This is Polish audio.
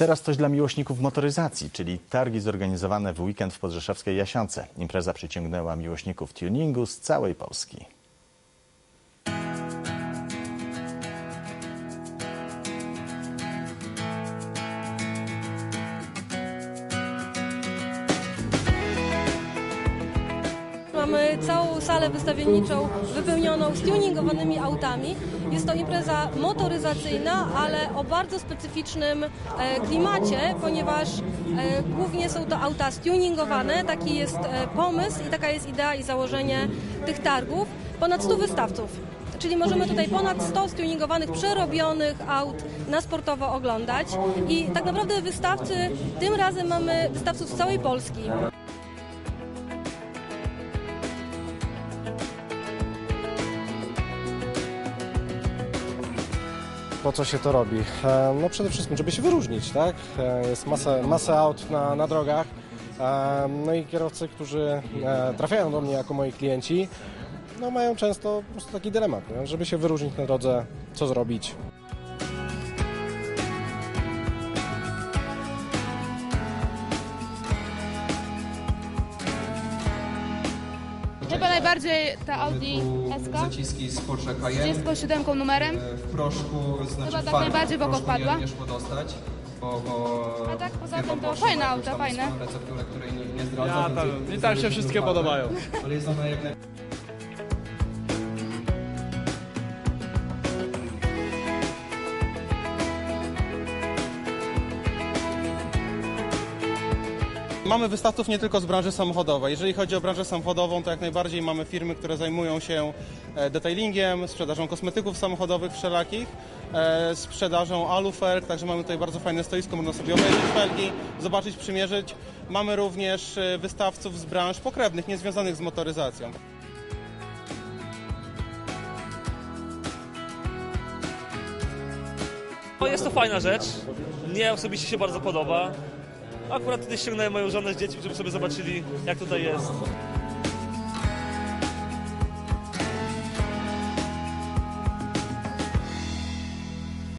Teraz coś dla miłośników motoryzacji, czyli targi zorganizowane w weekend w Podrzeszowskiej Jasiące. Impreza przyciągnęła miłośników tuningu z całej Polski. Mamy całą salę wystawienniczą wypełnioną z tuningowanymi autami. Jest to impreza motoryzacyjna, ale o bardzo specyficznym e, klimacie, ponieważ e, głównie są to auta stuningowane. Taki jest e, pomysł i taka jest idea i założenie tych targów. Ponad 100 wystawców. Czyli możemy tutaj ponad 100 stuningowanych, przerobionych aut na sportowo oglądać. I tak naprawdę wystawcy, tym razem mamy wystawców z całej Polski. Po co się to robi? E, No przede wszystkim, żeby się wyróżnić, tak? E, Jest masę, masę aut na, na drogach, e, no i kierowcy, którzy trafiają do mnie jako moi klienci, no mają często po prostu taki dylemat, żeby się wyróżnić na drodze, co zrobić. Chyba najbardziej ta Audi SK Zaciski z Porsche z Cayenne 37 numerem. e, w proszku, znaczy Chyba tak farby najbardziej w oko proszku wpadła. Nie, nie szło dostać, bo, bo A tak poza tym to Porsche fajne ma auta, tam fajne. swoją recepturę, której nie, nie zdradza, Ja więc tam- mi tam się wszystkie podobają. Ale jest ona jak naj... Mamy wystawców nie tylko z branży samochodowej. Jeżeli chodzi o branżę samochodową, to jak najbardziej mamy firmy, które zajmują się e, detailingiem, sprzedażą kosmetyków samochodowych wszelakich, e, sprzedażą alufelg, także mamy tutaj bardzo fajne stoisko, można sobie obejrzeć felgi, zobaczyć, przymierzyć. Mamy również e, wystawców z branż pokrewnych, niezwiązanych z motoryzacją. No jest to fajna rzecz. Mnie osobiście się bardzo podoba. Akurat tutaj ściągnąłem moją żonę z dziećmi, żeby sobie zobaczyli, jak tutaj jest.